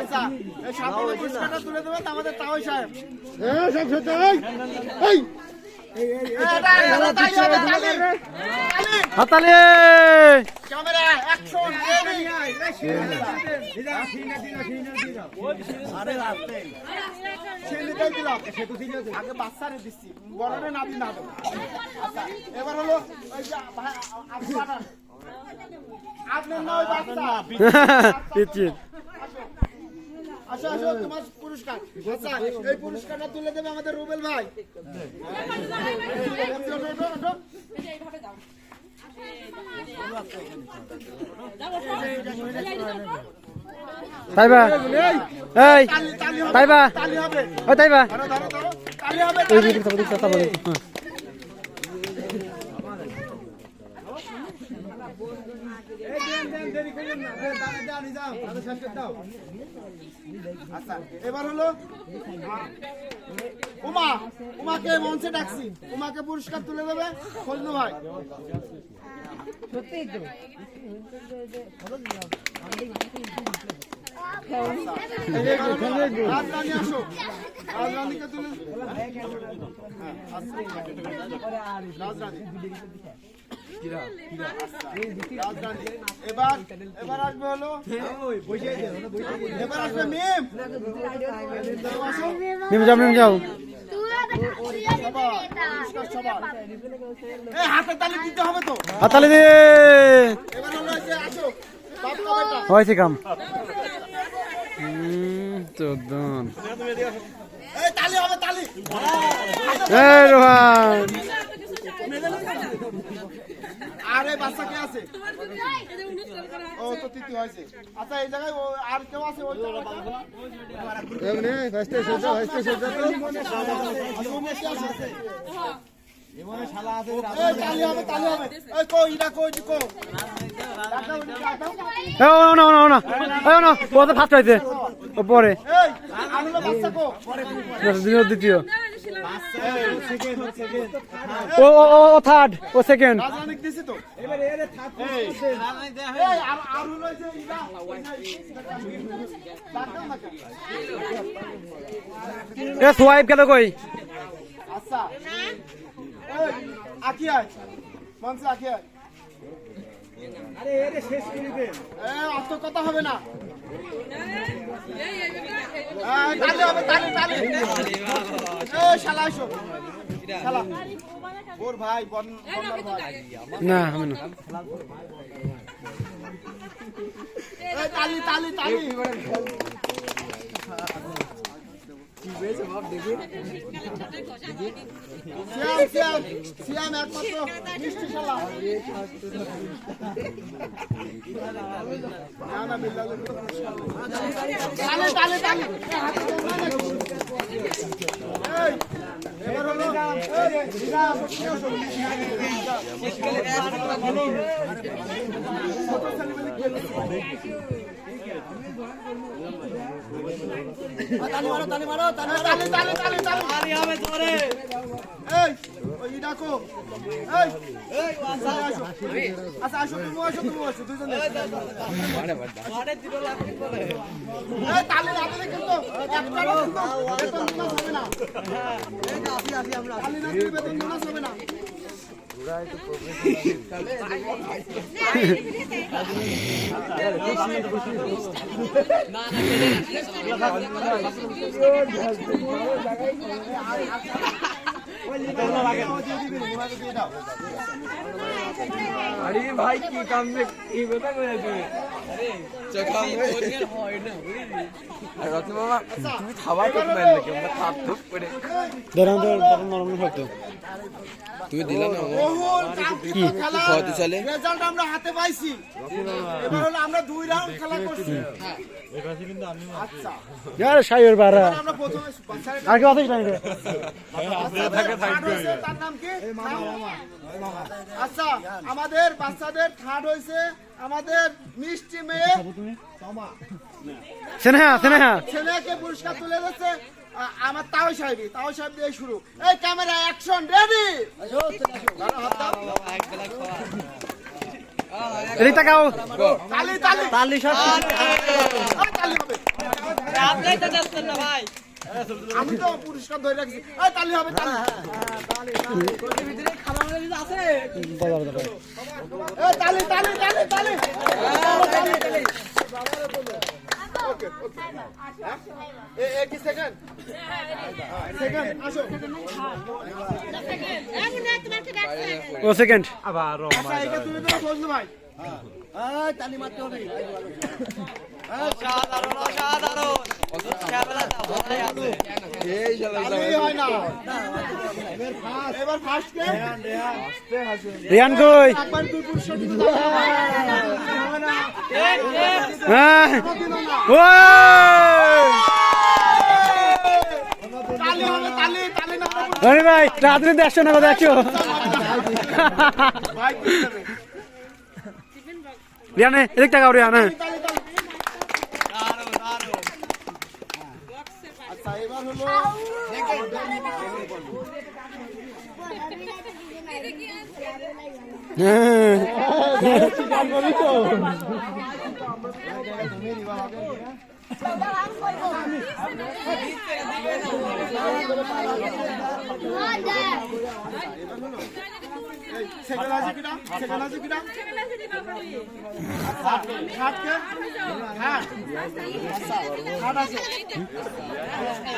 আচ্ছা এই তুলে দেবেন আমাদের তাও সাহেব। এটা, হাতালে আগে বাচ্চারে দিচ্ছি বড়রে না আচ্ছা এবার হলো। আপনার না ওই বাচ্চা পিচ্ছিত আসো আসো তোমার পুরস্কার। আচ্ছা এই পুরস্কারটা তুলে দেবে আমাদের রুবেল ভাই। ওঠো, ওঠো। তাইবা এই তাইবা। তাইবা হবে তাইবা তাইবা ধরো ধরো ধরো তালি হবে ওই তালি। দিকে তাবা দিকে তাবা দিকে হ্যাঁ আচ্ছা এবার হলো উমা উমাকে মঞ্চে ডাকছি উমাকে পুরস্কার তুলে দেবে ফজলু ভাই রাজরানী আসো রাজরানীকে তুলে হ্যাঁ, আচ্ছা। রাজরানী এবার এবার আসবে হলো এবার আসবে মিম আসো যাও নেমে যাও। পুরস্কার সবার এই হাতে তালি দিতে হবে তো হাতালে দে এবার হলো আসো হয়েছে কাম চোদ্দন এই তালি হবে তালি। এই রোহান। আর বাচ্চা কে আছে ও তো তৃতীয় হয়েছে আচ্ছা এই জায়গায় আর কেউ আছে ওই এই তালি হবে তালি হবে এই কো ইরা কো ইটি কো ডাকা ওই ডাকা এই ও না না না এই না ও তো ফার্স্ট হয়েছে ও পরে এই আনুলো বাচ্চা কো দ্বিতীয় দ্বিতীয় ও ও ও ও থার্ড ও সেকেন্ড রাজধানী দিছি তো এবারে এরে থাক এই এই আর আর হলো যে ইরা এ সোয়াইপ গেল কই আচ্ছা আকি আয় মঞ্চে আকি আয় আরে এরে শেষ করে দে এ অত কথা হবে না এই, তালি হবে তালি তালি এই শালা এসো শালা ওর ভাই না হবে না তালি তালি তালি সিয়াম সিয়াম সিয়াম একমাত্র মিষ্টি শালা না না বিল্লালের তো পুরস্কার নেই। তালি তালি তালি এই হাতে তোমরা নাকি? এই, এবার হলো সত্যি আসো। তালি মারো তালি মারো তালি তালি তালি তালি তালি। হবে জোরে। এই ওই ডাকো এই এই আচ্ছা আসো। আচ্ছা আসো তুমি আসো তুমি আসো দুইজন এই তালি রাখলে কিন্তু একটারও কিন্তু বেতন বোনাস হবে না। তালি না দিলে বেতন বোনাস হবে না। না না আরে ভাই কি কাম এই কথা কই আছে আরে চকাম হয় না বুঝলি আর রতন মামা তুমি খাবার কত মাইল লাগে আমরা থাপ থুপ করে ধরুন তো ধরুন নরম হতো তুমি দিলা না বহুল কাঙ্ক্ষিত খেলা খাওয়াতে চলে? রেজাল্ট আমরা হাতে পাইছি এবার হলো আমরা দুই রাউন্ড খেলা করছি আচ্ছা यार शायर बारा আমরা প্রথমে বাচ্চারে आगे बात ही नहीं থার্ড হয়েছে, তার নাম কি আচ্ছা আমাদের বাচ্চাদের থার্ড হয়েছে আমাদের মিষ্টি মেয়ে। স্নেহা স্নেহা। স্নেহাকে পুরস্কার তুলে দিচ্ছে আমার তাও সাহেব তাও সাহেব দিয়ে শুরু। এই ক্যামেরা অ্যাকশন রেডি? রিতা কাও তালি তালি। তালি সব। তালি হবে। আপনি তো না ভাই। আমি তো পুরস্কার ধরে রাখছি। তালি হবে তালি। হ্যাঁ, হ্যাঁ, হ্যাঁ, তালি তালি। ভিতরে তালি সেকেন্ড ও সেকেন্ড আচ্ছা একে তুমি তো ফজলু ভাই। এই তালি হয় না। এবার ফার্স্ট কে? রিয়ান কই? একবার দুই হ্যাঁ। ভাই রাত্রি দেখছ না দেখছ দেবে রিয়ানে এদিক তাকাও রিয়ান হ্যাঁ। আচ্ছা এবার হলো সেকেন্ড আছে কিনা সেকেন্ড আছে কিনা খাট খাট খাট আছে